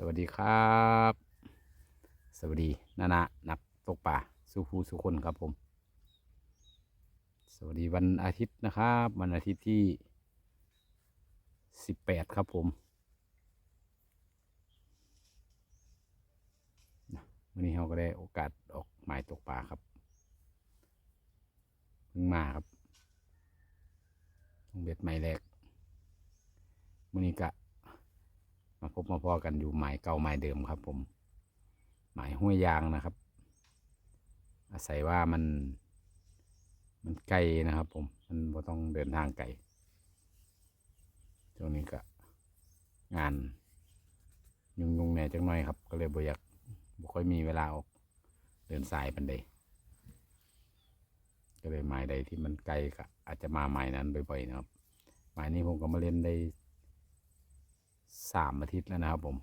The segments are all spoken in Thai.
สวัสดีครับ สวัสดีนานานักตกป่าสุภูสุคนครับผม สวัสดีวันอาทิตย์นะครับ วันอาทิตย์ที่สิบแปดครับผมวันนี้เราก็ได้โอกาสออกหมายตกป่าครับเพิ่งมาครับต้องเบ็ดไม้แรกวันนี้กะ มาพบมาพอกันอยู่หมายเก่าหมายเดิมครับ ผม หมายห้วยยางนะครับ อาศัยว่ามัน มันไกลนะครับ ผม มันบ่ต้องเดินทางไกลช่วงนี้ก็งานยุ่งยุงๆแหน่จังหน่อยครับ ก็เลยบ่อยากบ่ค่อยมีเวลาออกเดินสายปันใดก็เลยหมายใดที่มันไกลก็อาจจะมาหมายนั้นบ่อยๆนะครับ หมายนี้ผมก็มาเล่นได้ สามอาทิตย์แล้วนะครับ ผม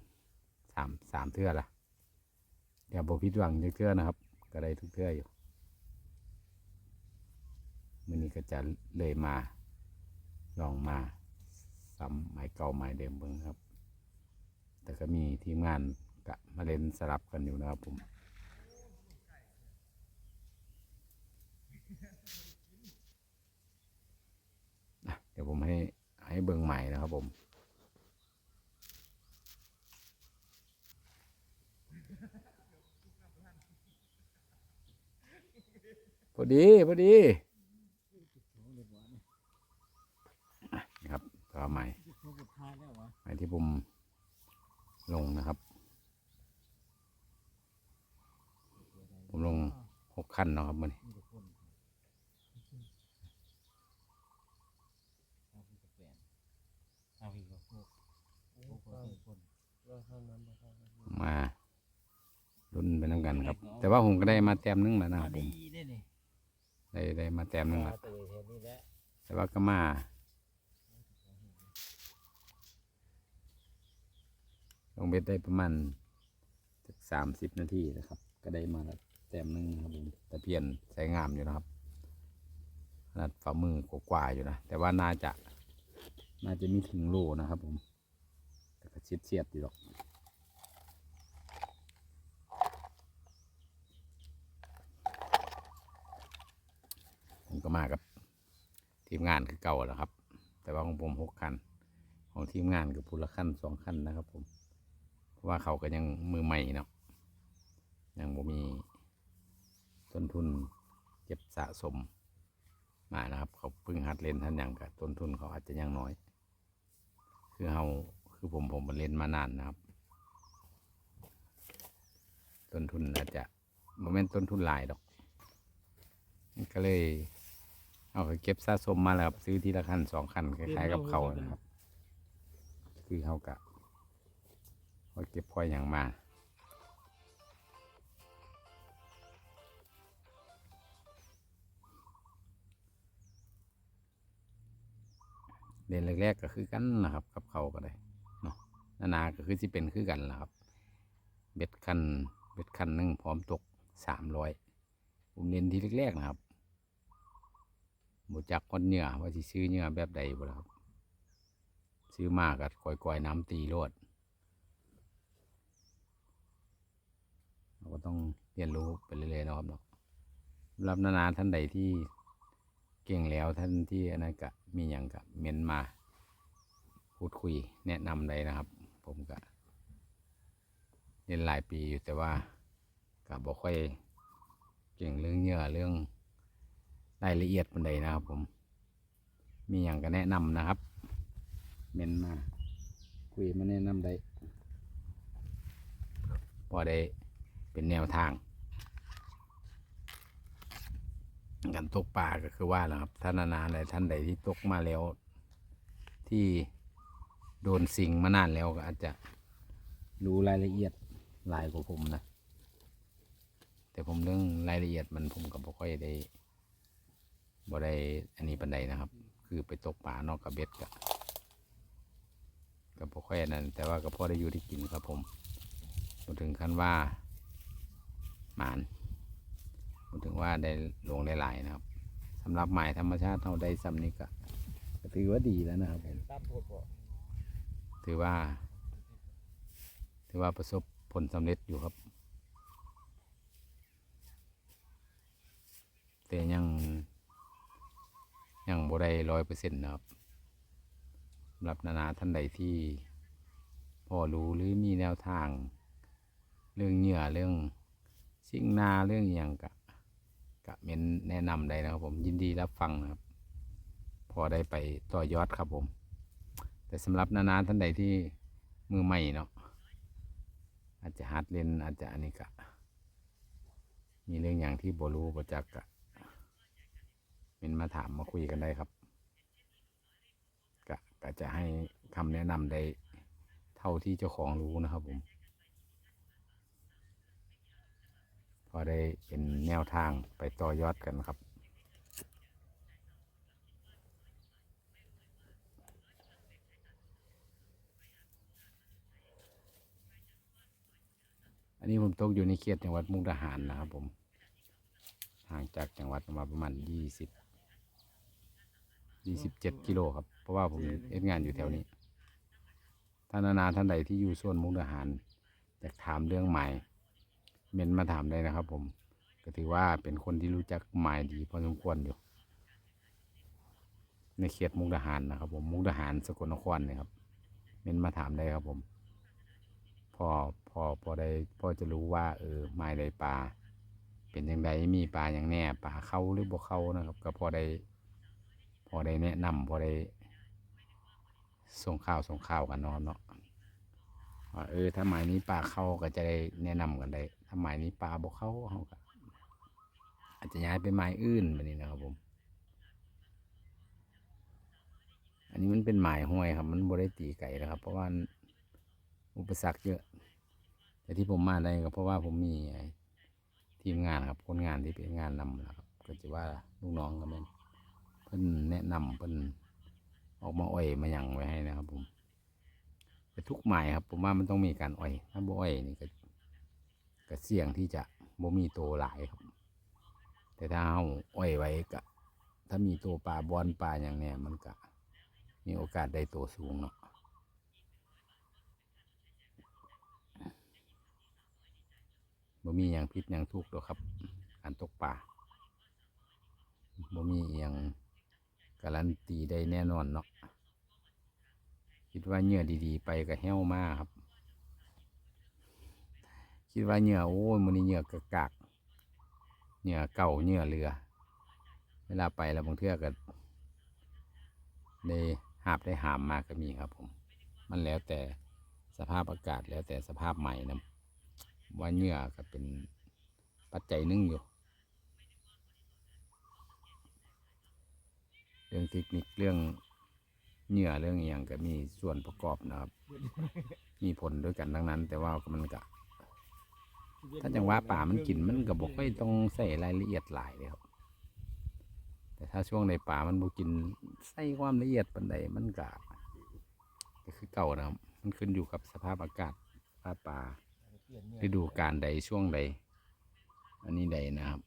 สามสามเทื่อละเดี๋ยวบพิดหวังจักเทื่อนะครับก็ได้ทุกเทื่ออยู่มื่อนี้ก็จะเลยมา ลองมาซ้ำไม้เก่าไม้เดิมเบิ่งครับ แต่ก็มีทีมงานกะมาเล่นสลับกันอยู่นะครับผมเดี๋ยวผมให้ให้เบิ่งใหม่นะครับผม พอดี พอดีอะครับตัวใหม่ใหม่ที่ผมลงนะครับ ผมลงหกขั้นเนาะครับมันมารุ่นไปน้ำกันครับ แต่ว่าผมก็ได้มาแต้มนึงแล้วนะครับผม ได้นี่ได้ได้มาแต้มนึงแล้วตัวเห็นนี่แหละแต่ว่าก็มาลงเบ็ดได้ประมาณสักสามสิบนาทีนะครับ ก็ได้มาแล้วแต้มหนึงนะครับผมตะเพียนใส่งามอยู่นะครับขนาดฝ่ามือกว่าๆอยู่นะ แต่ว่าน่าจะ น่าจะมีถึงโลนะครับผมแต่ก็เฉียดเฉียดๆอยู่หรอก ผมก็มากับ ทีมงานคือเก่าแล้วครับ แต่ว่าของผมหกคัน ของทีมงานกับพูละคันสองคันนะครับผมเพราะว่าเขาก็ยังมือใหม่เนาะยังบ่มีต้นทุนเก็บสะสมมานะครับ เขาเพิ่งหัดเล่นท่านอย่างกับต้นทุนเขาอาจจะยังน้อย คือเขาคือผมผมมาเล่นมานานนะครับ ต้นทุนอาจจะโมเมนต้นทุนหลายดอก ก็เลย เอาไปเก็บสะสมมาแล้วครับซื้อทีละคันสองคันคล้ายๆกับเขานะครับ คือเขากะเขาเก็บค่อยอย่างมาเรียนแรกๆก็คือกันนะครับกับเขาก็ได้เนาะนานาก็คือที่เป็นคือกันแหละครับ เบ็ดคันเบ็ดคันหนึ่งพร้อมตกสามร้อยผมเรียนทีแรกๆนะครับ บ่จักคนเหนือว่าสิซื้อเหนือแบบใดบ่ล่ะครับซื้อมากก็ก่อยๆน้ำตีโลดเราก็ต้องเรียนรู้ไปเรื่อยๆนะครับเนาะรับนานาท่านใดที่เก่งแล้วท่านที่อันนั้นก็มีอย่างกับเมนมาพูดคุยแนะนำได้นะครับ ผมก็เรียนหลายปีอยู่แต่ว่าก็บ่ค่อยเก่งเรื่องเหยื่อเรื่อง รายละเอียดปันใดนะครับผม มีอย่างก็แนะนำนะครับ เมนมา คุยมาแนะนำได้พอได้เป็นแนวทางการตกปลาก็คือว่าแหละครับท่านนานๆใดท่านใดที่ตกมาแล้ว ที่โดนสิงมานานแล้วก็อาจจะรู้รายละเอียดหลายกว่าผมนะ แต่ผมเรื่องรายละเอียดมันผมก็บ่ค่อยได้ บ่ได้อันนี้ปันใดนะครับ คือไปตกป่านอกกับเบ็ดกับกับพวกแค่นั้น แต่ว่าก็พอได้อยู่ที่กินครับผมมาถึงขั้นว่าหมานมาถึงว่าได้ลงได้หลายนะครับสำหรับหมายธรรมชาติเท่าได้ซ้ำนี้ก็ก็ถือว่าดีแล้วนะครับผมตัดโพดบ่ถือว่าถือถือว่าประสบผลสำเร็จอยู่ครับ แต่ยังยัง บ่ได้ร้อยเปอร์เซ็นต์นะครับสำหรับนานาท่านใดที่พอรู้หรือมีแนวทาง เรื่องเหยื่อเรื่องสิ่งนาเรื่องอย่างกะกะเมนแนะนำได้นะครับ ผมยินดีรับฟังนะครับ พอได้ไปต่อยอดครับผม แต่สำหรับนานาท่านใดที่มือใหม่เนาะอาจจะหัดเล่นอาจจะอันนี้กะมีเรื่องอย่างที่บรู้ประจักกะ เป็นมาถามมาคุยกันได้ครับกะก็จะให้คำแนะนำได้เท่าที่เจ้าของรู้นะครับผม พอได้เป็นแนวทางไปต่อยอดกันครับอันนี้ผมตกอยู่ในเขตจังหวัดมุกดาหารนะครับผม ห่างจากจังหวัดมาประมาณยี่สิบ ยี่สิบเจ็ดกิโลครับ เพราะว่าผมเอ็ดงานอยู่แถวนี้ ท่านนานาท่านใดที่อยู่โซนมุกดาหารอยากถามเรื่องใหม่ เมนมาถามได้นะครับผม ก็ถือว่าเป็นคนที่รู้จักหมายดีพอสมควรอยู่ ในเขตมุกดาหารนะครับ ผม มุกดาหารสกลนครเนี่ยครับ เมนมาถามได้ครับผม พอพอพอได้พอจะรู้ว่าเออหมายใดปลาเป็นยังไงมีปลาอย่างแน่ปลาเข้าหรือบ่เข้านะครับ ก็พอได้พ อได้แนะนำพอได้ส่งข่าวส่งข่าวกันนอนเนาะว่าเออถ้าหมายนี้ปลาเข้าก็จะได้แนะนำกันได้ถ้าหมายนี้ปลาบ่เข้าเขาก็อาจจะย้ายไปหมายอื่นแบบนี้นะครับผม อันนี้มันเป็นหมายห้วยครับ มันบ่ได้ตีไก่นะครับ เพราะว่าอุปสรรคเยอะ แต่ที่ผมมาได้ก็เพราะว่าผมมีทีมงานครับคนงานที่เป็นงานนำนะครับ ก็จะว่าลูกน้องก็แม่นเพิ่น แนะนำเพิ่นออกมาอ่อยมาหยังไว้ให้นะครับ ผมแต่ทุกหมายครับ ผมว่ามันต้องมีการอ่อย ถ้าบ่อ่อยนี่ก็ก็เสี่ยงที่จะบ่มีโตหลายครับ แต่ถ้าเอาอ่อยไว้ก็ถ้ามีตัวปลาบอลปลาอย่างเนี้ยมันก็มีโอกาสได้โตสูงเนาะบ่มีอย่างผิดอย่างถูกหรอกครับ การตกปลาบ่มีอย่าง การันตีได้แน่นอนเนาะคิดว่าเหยื่อดีๆ ไปก็แห้วมากครับ คิดว่าเหยื่อโอ้ยมันนี่เหยื่อกระกากเหยื่อเก่าเหยื่อเรือ เวลาไปแล้วบางเทื่อก็ได้หาบได้หามมาก็มีครับผม มันแล้วแต่สภาพอากาศแล้วแต่สภาพใหม่นะว่าเหงื่อก็เป็นปัจจัยหนึ่งอยู่ รื่องเทคนิคเรื่องเหงื่อเรื่องอหย่างก็มีส่วนประกอบนะครับ มีผลด้วยกันทั้งนั้น แต่ว่ามันก็ถ้าจังหวะป่ามันกินมันก็บอกไม่ต้องใส่รายละเอียดหลายเลยครับ แต่ถ้าช่วงในป่ามันบ่กินใส่ความละเอียดปันใดมันก็ก็คือเก่านะครับ มันขึ้นอยู่กับสภาพอากาศสภาพป่าฤดูการใดช่วงใด อันนี้ใดนะครับ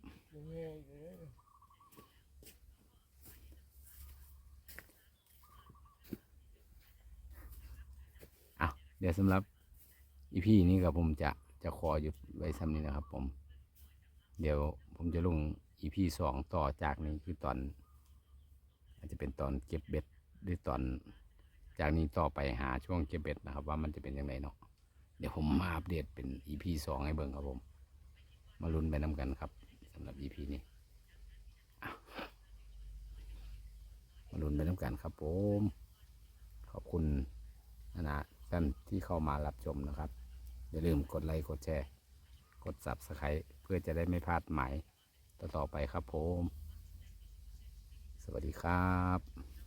อะ เดี๋ยวสำหรับอีพีนี้กับผมจะจะขอหยุดไว้ซ้ำนี้นะครับ ผม เดี๋ยวผมจะลงอีพีสองต่อจากนี้คือตอน อาจจะเป็นตอนเก็บเบ็ดหรือตอนจากนี้ต่อไปหาช่วงเก็บเบ็ดนะครับ ว่ามันจะเป็นยังไงเนาะเดี๋ยวผมมาอัปเดตเป็น EP สองให้เบิ่งครับผม มาลุ้นไปนำกันครับสำหรับ EP นี้มาลุ้นไปนำกันครับผม ขอบคุณนะ ท่านที่เข้ามารับชมนะครับ อย่าลืมกดไลค์กดแชร์ กดซับสไครต์เพื่อจะได้ไม่พลาดหมายต่อๆไปครับผม สวัสดีครับ